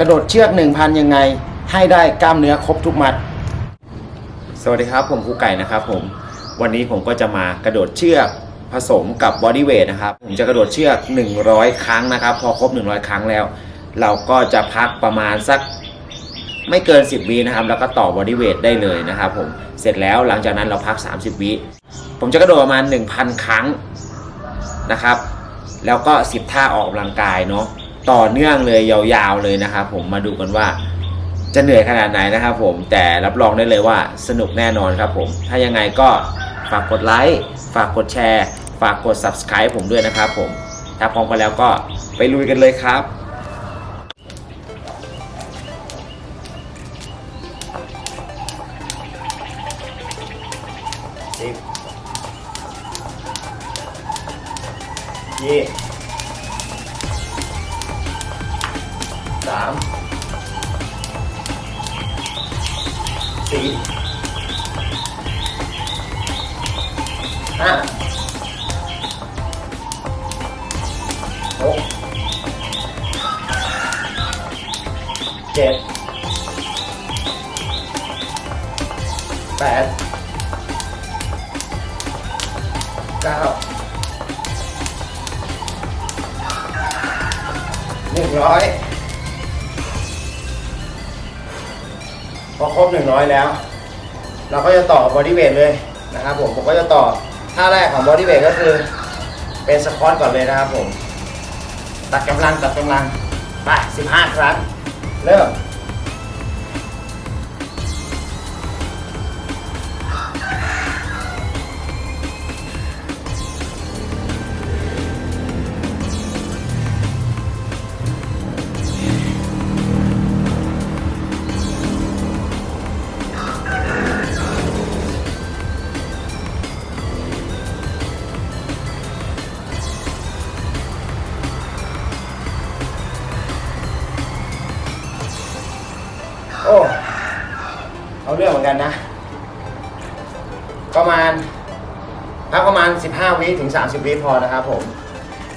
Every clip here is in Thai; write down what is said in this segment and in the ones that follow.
กระโดดเชือก1,000ยังไง ให้ได้กล้ามเนื้อครบทุกมัด สวัสดีครับผมครูไก่นะครับผมวันนี้ผมก็จะมากระโดดเชือกผสมกับบอดี้เวทนะครับผมจะกระโดดเชือก 100 ครั้งนะครับ พอครบ 100 ครั้งแล้ว เราก็จะพักประมาณสักไม่เกิน 10วินะครับ แล้วก็ต่อบอดี้เวทได้เลยนะครับผมเสร็จแล้วหลังจากนั้นเราพัก 30วิผมจะกระโดดประมาณ 1,000 ครั้งนะครับ แล้วก็ 10 ท่าออกกำลังกายเนาะ ต่อเนื่องเลยยาวๆเลยนะครับผมมาดูกันว่าจะเหนื่อยขนาดไหนนะครับผมแต่รับรองได้เลยว่าสนุกแน่นอนครับผม ถ้ายังไงก็ฝากกดไลค์ฝากกดแชร์ ฝากกด subscribe ผมด้วยนะครับผม ถ้าพร้อมกันแล้วก็ไปลุยกันเลยครับยี่ ผมผมก็จะต่อท่าแรกของบอดี้เวทก็คือเป็นสควอตก่อนเลยนะครับผม ตัดกำลังตัดกำลังไปสิบห้าครั้ง เริ่ม วิถึง 30 วิพอนะครับผม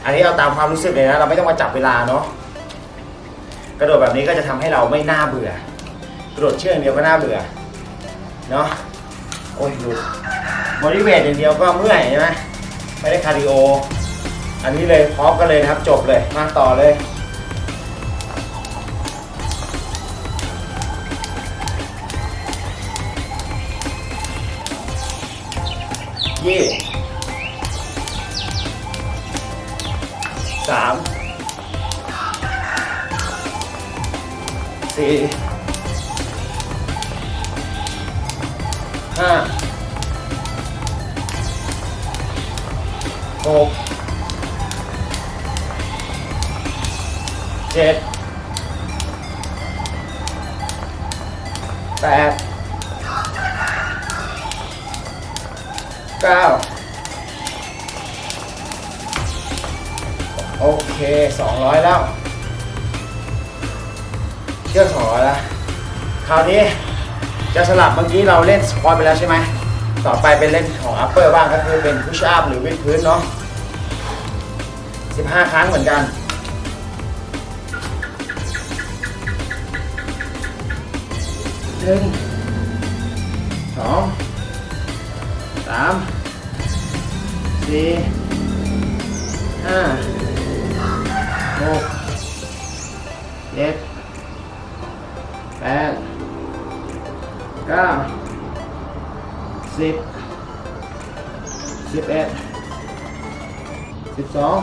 อันนี้เอาตามความรู้สึกเลยนะ เราไม่ต้องมาจับเวลาเนาะ กระโดดแบบนี้ก็จะทำให้เราไม่น่าเบื่อ กระโดดเชือกองเดียวก็น่าเบื่อ เนาะ โอ้ยหลุดบอดี้เวทอย่างเดียวก็เมื่อยใช่ไหมไม่ได้คาร์ดิโอ อันนี้เลยพร้อมกันเลยนะครับ จบเลย มาต่อเลยยี่ สี่ห้าหกเจ็ดแปดเก้าโอเคสองร้อยแล้ว คราวนี้จะสลับเมื่อกี้เราเล่นสควอตไปแล้วใช่ไหม ต่อไปเป็นเล่นของ upper บ้างก็คือเป็น push up หรือวิดพื้นเนาะ15 ครั้งเหมือนกันหนึ่งสองสามสี่ห้า เก้าสิบสิบเอ็ดสิบสอง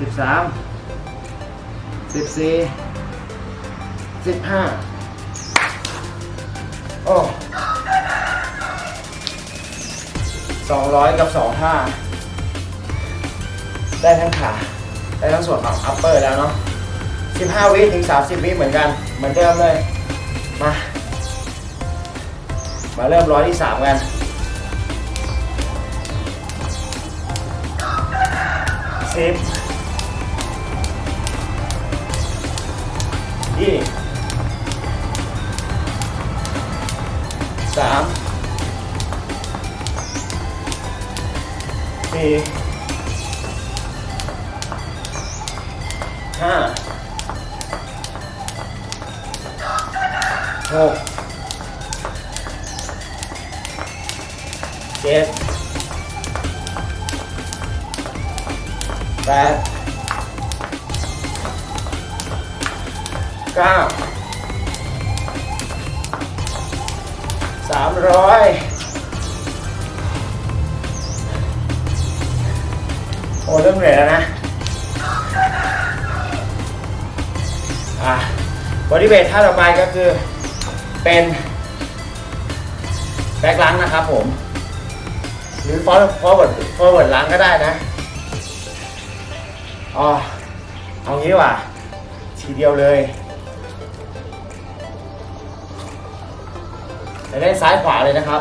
สิบสามสิบสี่สิบห้าโอ้สองร้อยกับสองท่าได้ทั้งขา ได้ทั้งส่วนของ upper แล้วเนาะสิบห้าวิถึงสามสิบวิเหมือนกัน เหมือนเดิมเลย มา มาเริ่มร้อยที่สามกันสิบยี่สามสี่ห้าหก เจ็ดแปดเก้าสามร้อยโอ้เริ่มเหนื่อยแล้วนะ อะบริเวณท่าต่อไปก็คือเป็นแบกล้างนะครับผม หรือฟอร์ฟอร์เวิร์ดฟอร์เวิร์ดล้างก็ได้นะอ๋อเอางี้ดีกว่าทีเดียวเลยจะเล่นซ้ายขวาเลยนะครับ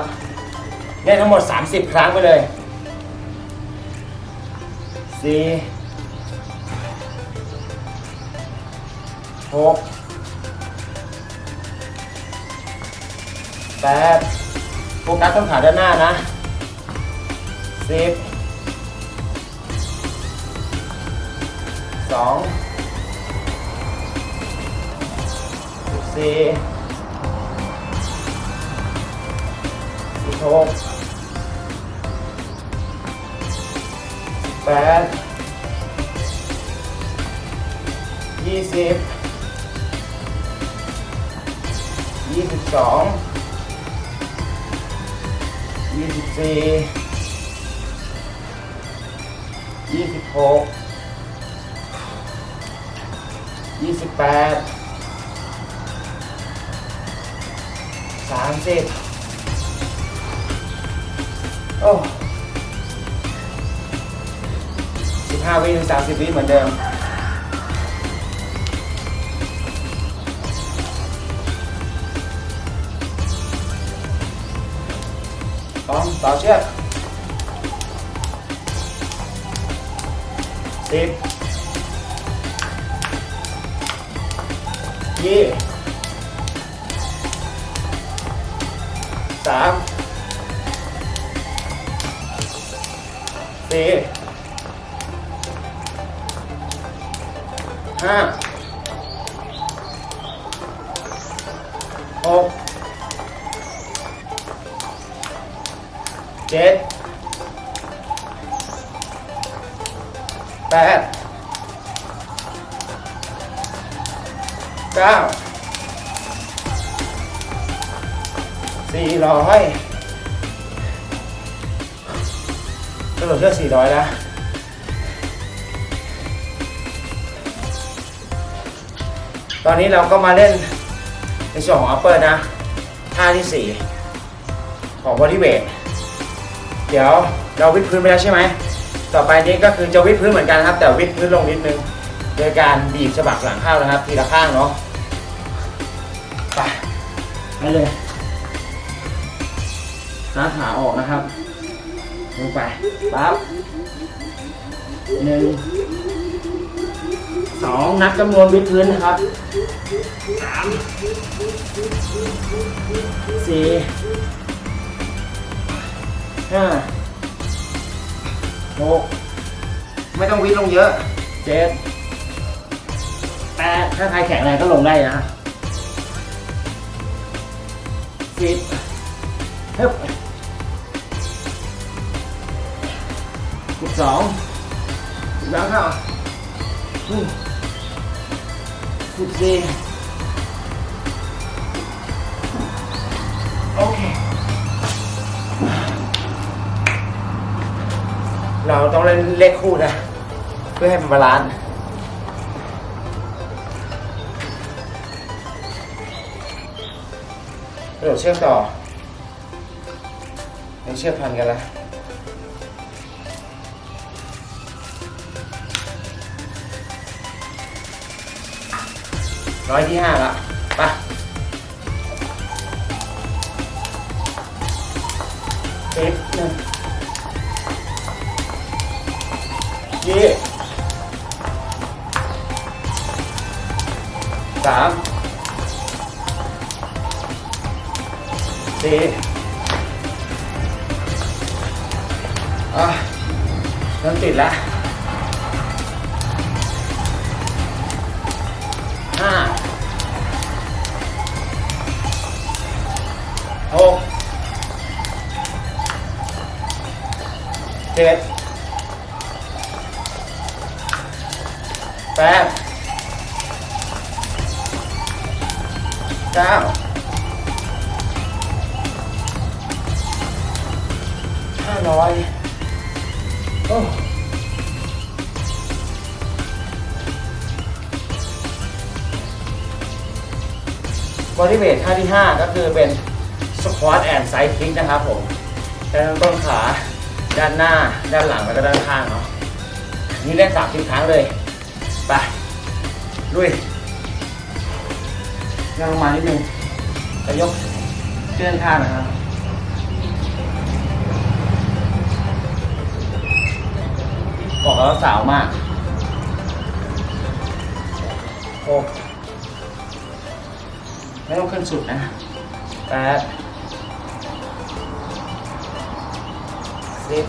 เล่นทั้งหมด 30 ครั้งไปเลยสี่หกแปดโฟกัสต้นขาด้านหน้านะ สิบสองสิบสี่สิบหกสิบแปดยี่สิบยี่สิบสองยี่สิบสี่ ยี่สิบหกยี่สิบแปดสามสิบโอ้สิบห้าวิถึงสามสิบวิเหมือนเดิมพร้อมต่อเชือก สิบยี่สามสี่ห้า นี้เราก็มาเล่นในส่วนของ upper นะ ท่าที่สี่ของ body weight เดี๋ยวเราวิดพื้นไปแล้วใช่ไหม ต่อไปนี้ก็คือจะวิดพื้นเหมือนกันครับ แต่วิดพื้นลงนิดนึง โดยการบีบสะบักหลังเข้านะครับ ทีละข้างเนาะไปไปเลยซ้าขาออกนะครับ ลงไปปั๊บหนึ่ง สองนับจำนวนวิดพื้นนะครับสามสี่ห้าหกไม่ต้องวิดลงเยอะเจ็ดแปดถ้าใครแข็งแรงก็ลงได้นะสิบฮึบสิบสองสิบสามเข้า สิบสี่โอเค เราต้องเล่นเลขคู่นะ เพื่อให้มันบาลานซ์กระโดดเชือกต่อในเชือกพันกันแล้ว ร้อยที่ห้าละไปสิบหนึ่งยี่สามสี่อะเริ่มติดแล้ว เจ็ดแปดเก้าห้าร้อยโอ้บริเวทท่าที่ 5 ก็คือเป็นสควอตแอนด์ไซด์คิกนะครับผมด้านต้นขา ด้านหน้า ด้านหลังแล้วก็ด้านข้างเนาะนี่เล่นสามสิบครั้งเลย ไปลุยยังลงมานิดนึงจะยกเชื่อนข้างนะครับบอกแล้วสาวมากหกไม่ต้องขึ้นสุดนะแปด สิบ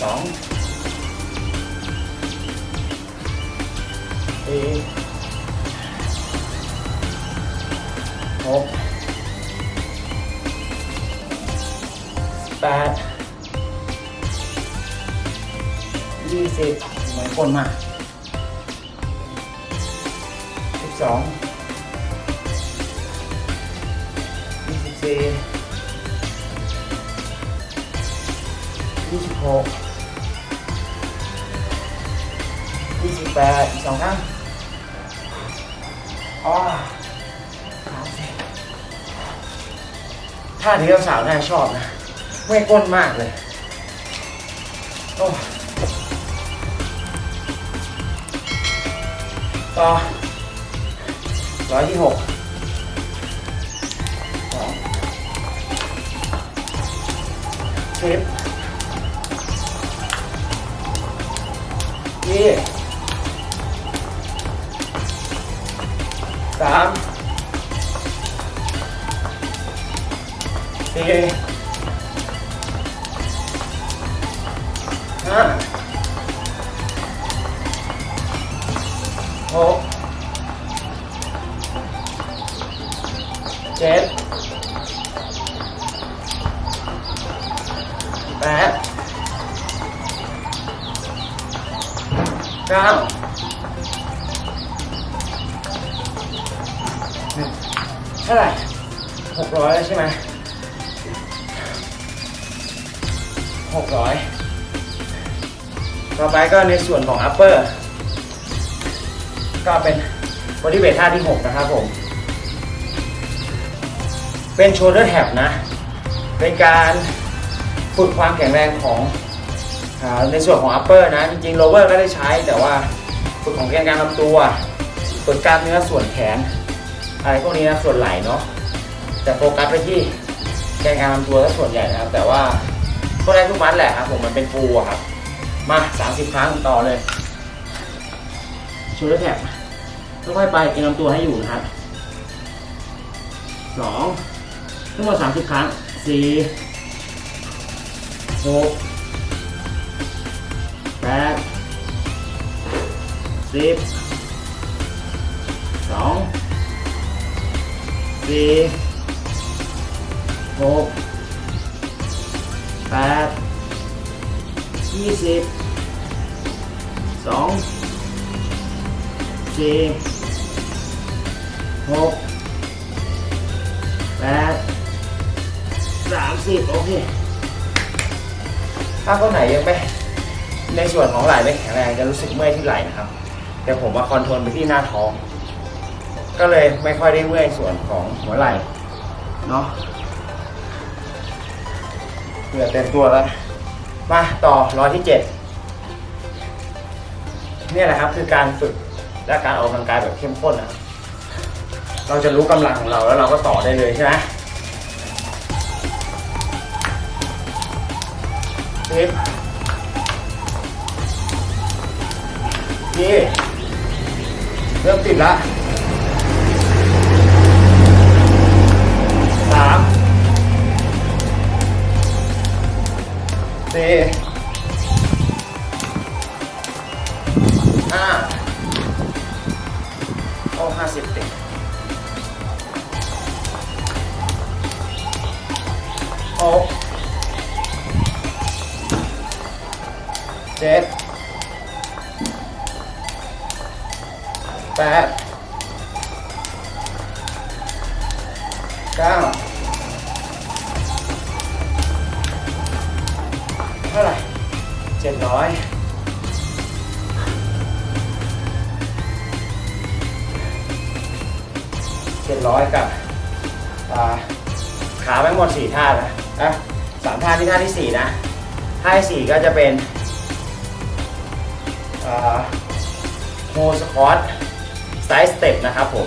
สองสี่หกแปดยี่สิบเหมือนคนมาสิบสองยี่สิบสี่ ยี่สิบหกยี่สิบแปดอีกสองครั้งอ๋อสามสิบท่าที่สาวน่าชอบนะเมื่อยก้นมากเลยโอ้ต่อร้อยที่หกสอง สี่สามสี่ห้าหก 600 ต่อไปก็ในส่วนของ upper ก็เป็น body weight ท่าที่ 6 นะครับผม เป็น shoulder tap นะ เป็นการฝึกความแข็งแรงของอในส่วนของ upper นะ จริงๆ lower ก็ได้ใช้แต่ว่าฝึกของแกนการลำตัวฝึกกล้ามเนื้อส่วนแขน อะไรพวกนี้นะส่วนไหล่เนาะแต่โฟกัสไปที่แกนการลำตัวซะส่วนใหญ่นะครับ แต่ว่า ก็ได้ทุกมัดแหละครับผมมันเป็นฟูอะครับ มา30ครั้งต่อเลยชูด้วยแท็บค่อยๆไปเกรงลำตัวให้อยู่นะครับสองทั้งหมด30ครั้งสี่หกแปดสิบสองสี่หก แปดยี่สิบสองสี่หกแปดสามสิบโอเค ถ้าคนไหนยังไม่ในส่วนของไหล่ไม่แข็งแรงจะรู้สึกเมื่อยที่ไหล่นะครับ แต่ผมมาคอนโทรลไปที่หน้าท้อง ก็เลยไม่ค่อยได้เมื่อยส่วนของหัวไหล่เนาะ เหงื่อเต็มตัวแล้ว มาต่อร้อยที่เจ็ดเนี่ยแหละครับคือการฝึกและการออกกำลังกายแบบเข้มข้นนะเราจะรู้กำลังของเราแล้วเราก็ต่อได้เลยใช่ไหมสิบนี่เริ่มติดละ สี่ห้าโอ้ห้าสิบติหกเจ็ดแปดเก้า เจร้อยเจ็ดร้อยกับอ่าขาไม่หมดสี่ท่านะนะสามท่าที่ท่าที่สี่นะท่าที่สี่ก็จะเป็นโฮสควอตไซส์สเต็ปนะครับผม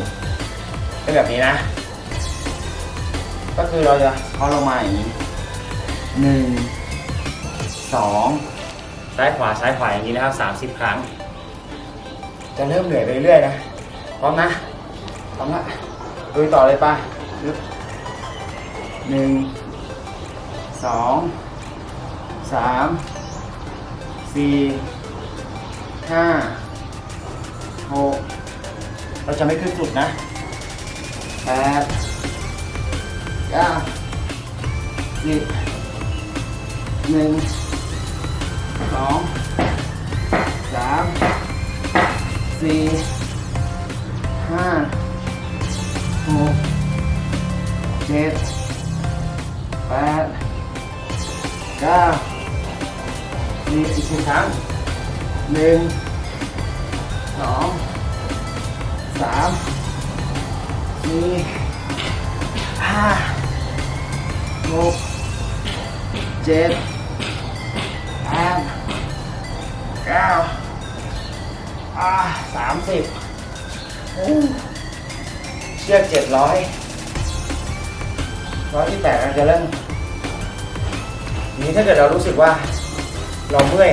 เป็นแบบนี้นะ ก็คือเราจะเคาลงมาอย่างนี้หนึ่งสอง ซ้ายขวาซ้ายขวาอย่างนี้นะครับสามสิบครั้ง จะเริ่มเหนื่อยไปเรื่อยนะพร้อมนะพร้อมละลุยต่อเลยป่ะลึกหนึ่งสองสามสี่ห้าหกเราจะไม่ขึ้นสุดนะแปดเก้าสิบหนึ่ง องสามสี่ห้าหกเจ็ดแปดเก้าสิบอีกหนึ่งครั้งหนึ่งสองสามสี่ห้าหกเจ็ด ก้าอ่าสามสิบเชือกเจ็ดร้อยร้อยที่แปดเราจะเริ่มนี้ถ้าเกิดเรารู้สึกว่าเราเมื่อย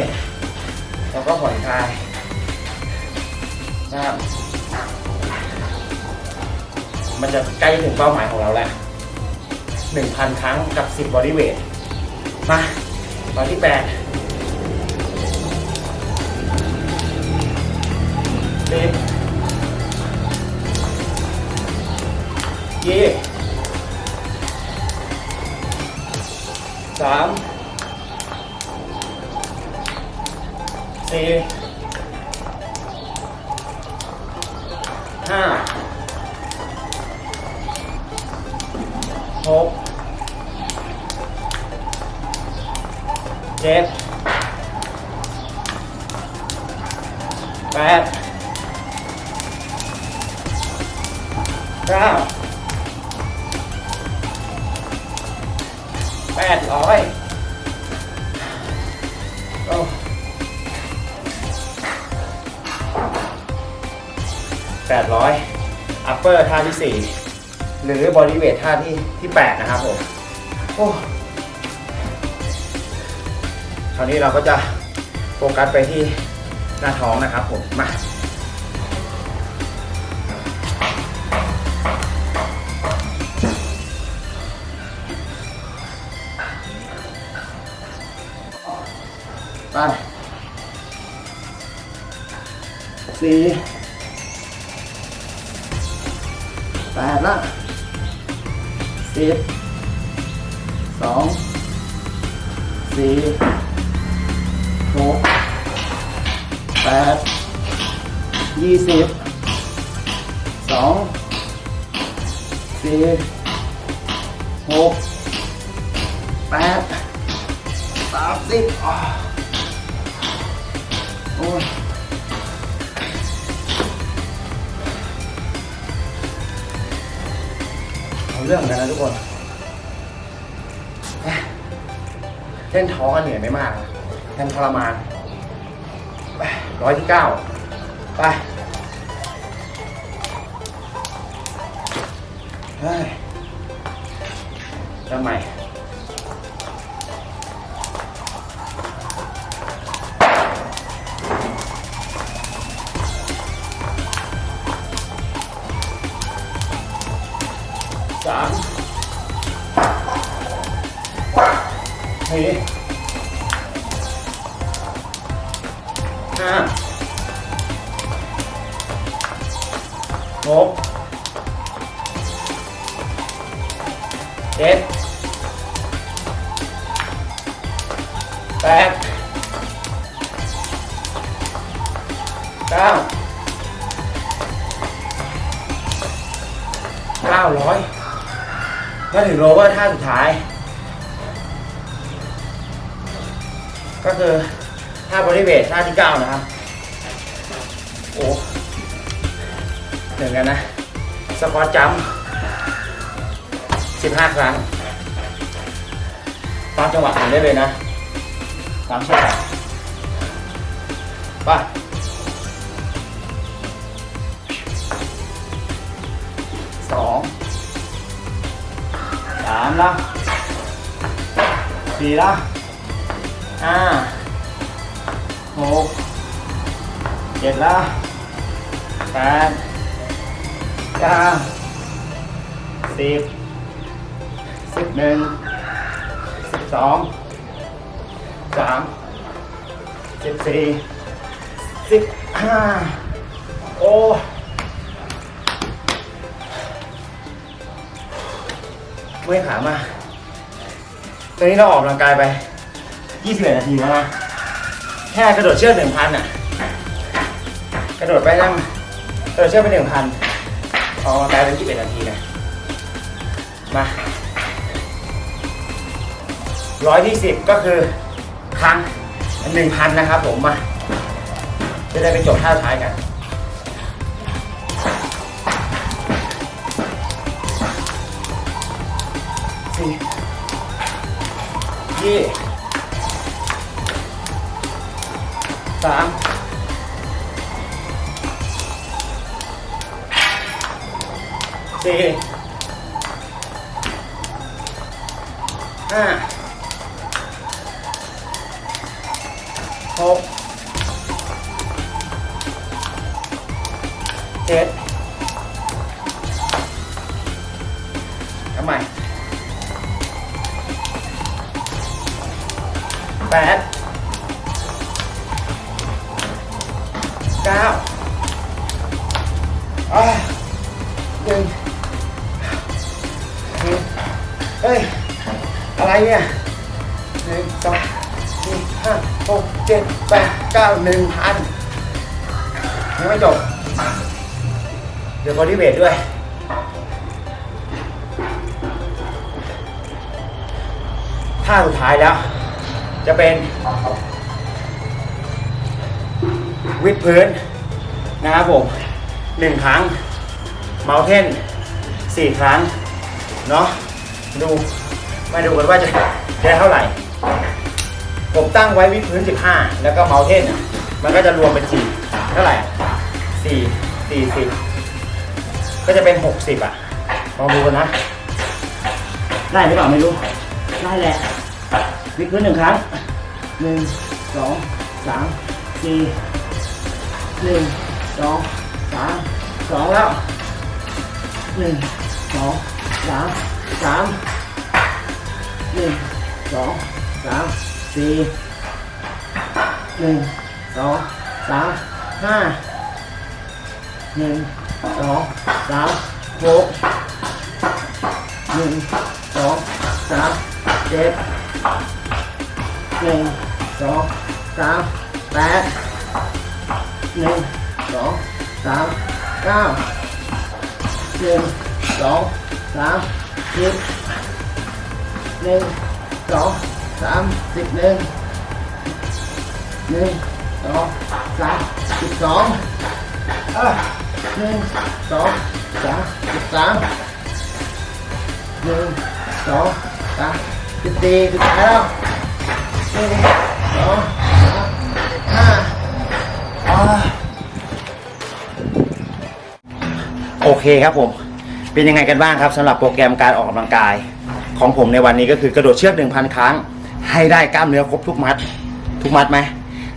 เราก็ผ่อนคลายนะครับมันจะใกล้ถึงเป้าหมายของเราแล้ว1,000 ครั้งกับ 10บอดี้เวทมาตอนที่ 8 สิบยี่สามสี่ห้าหกเจ็ด ท่าที่ที่แปดนะครับผมโอ้คราวนี้เราก็จะโฟกัสไปที่หน้าท้องนะครับผมมาไปสี่ สิ เส้นท้องก็เหนื่อยไม่มากนะแทนทรมานไปร้อยที่เก้าไปเฮ้ยทำไม ก้าเก้าร้อยมาถึงโรเวอร์ท่าสุดท้าย ก็คือท่าบริเวทท่าที่เก้านะครับ โอ้หมือนกันนะ สควอตจัมสิบห้าครั้งตามจังหวะผมได้เลยนะตามเชือก ละสี่ละห้าหกเจ็ดละแปดเก้าสิบสิบหนึ่งสิบสองสามสิบสี่สิบห้าโอ้ เมื่อยขามากตอนนี้เราออกกำลังกายไป 21 นาทีแล้วนะแค่กระโดดเชือก1,000อะ กระโดดไปตั้งกระโดดเชือกไป1,000ออกกำลังกายไป21 นาทีนะ มาร้อยที่สิบก็คือครั้งหนึ่งพันนะครับผมมาจะได้ไปจบท่าท้ายกันียี่สามสี่ อะไรเนี่ยหนึ่งสองสี่ห้าหกเจ็ดแปดเก้าหนึ่งพันยังไม่จบ เดี๋ยวบอดี้เวทด้วย ท่าสุดท้ายแล้ว จะเป็นวิดพื้นนะครับผมหนึ่งครั้ง เมาเทนสี่ครั้ง เนาะดู มาดูกันว่าจะได้เท่าไหร่ ผมตั้งไว้วิดพื้น 15 แล้วก็เมาเทนอะมันก็จะรวมเป็น4เท่าไหร่4 40 ก็จะเป็น 60 อะลองดูกันนะ ได้หรือเปล่าไม่รู้ ได้แหละวิดพื้นหนึ่งครั้งหนึ่งสองสามสี่หนึ่งสองสามสองแล้วหนึ่งสองสามสาม หนึ่งสองสามสี่หนึ่งสองสามห้าหนึ่งสองสามหกหนึ่งสองสามเจ็ดหนึ่งสองสามแปดหนึ่งสองสามเก้าหนึ่งสองสามสิบ หนึ่งสองสามสิบหนึ่งหนึ่งสองสามสิบสองหนึ่งสองสามสิบสามหนึ่งสองสามสิบสี่สิบห้าหนึ่งสองสามห้าอ่าโอเคครับผม เป็นยังไงกันบ้างครับสำหรับโปรแกรมการออกกำลังกาย ของผมในวันนี้ก็คือกระโดดเชือก1,000 ครั้ง ให้ได้กล้ามเนื้อครบทุกมัด ทุกมัดไหม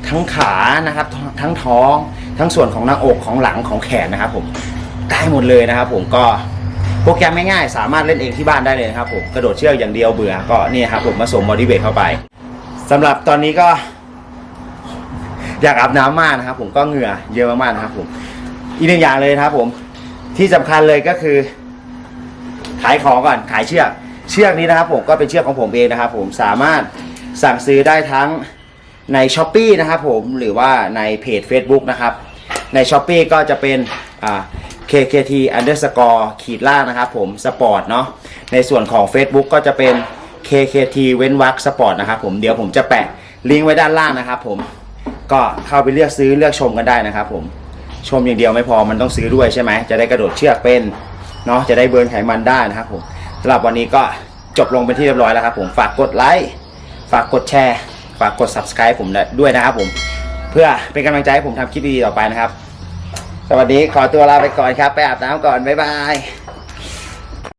ทั้งขานะครับ ทั้งท้อง ทั้งส่วนของหน้าอกของหลังของแขนนะครับผมได้หมดเลยนะครับผมก็โปรแกรมง่ายๆ สามารถเล่นเองที่บ้านได้เลยครับผมกระโดดเชือกอย่างเดียวเบื่อก็นี่ครับผมมาสมบอดี้เวทเข้าไปสำหรับตอนนี้ก็อยากอาบน้ำมากนะครับผมก็เหงื่อเยอะมากๆนะครับผมอีกหนึ่งอย่างเลยนะครับผมที่สำคัญเลยก็คือ ขายของก่อนขายเชือก เชือกนี้นะครับผมก็เป็นเชือกของผมเองนะครับผมสามารถสั่งซื้อได้ทั้งใน s h อ p e e นะครับผมหรือว่าในเพจ Facebook นะครับ ใน s h อ p e e ก็จะเป็น KKT underscore ขีดล่างนะครับผมสปอร์ตเนาะในส่วนของ Facebook ก็จะเป็น KKT เว้นวรรคสปอร์ตนะครับผมเดี๋ยวผมจะแปะลิงก์ไว้ด้านล่างนะครับผมก็เข้าไปเลือกซื้อเลือกชมกันได้นะครับผมชมอย่างเดียวไม่พอมันต้องซื้อด้วยใช่ไหมจะได้กระโดดเชือกเป็นเนาะจะได้เบิร์นไขมันได้นะครับผม สำหรับวันนี้ก็จบลงเป็นที่เรียบร้อยแล้วครับผมฝากกดไลค์ฝากกดแชร์ฝากกด subscribe ผมด้วยนะครับผม เพื่อเป็นกำลังใจให้ผมทำคลิปดีๆต่อไปนะครับ สวัสดีขอตัวลาไปก่อนครับ ไปอาบน้ำก่อน บ๊ายบาย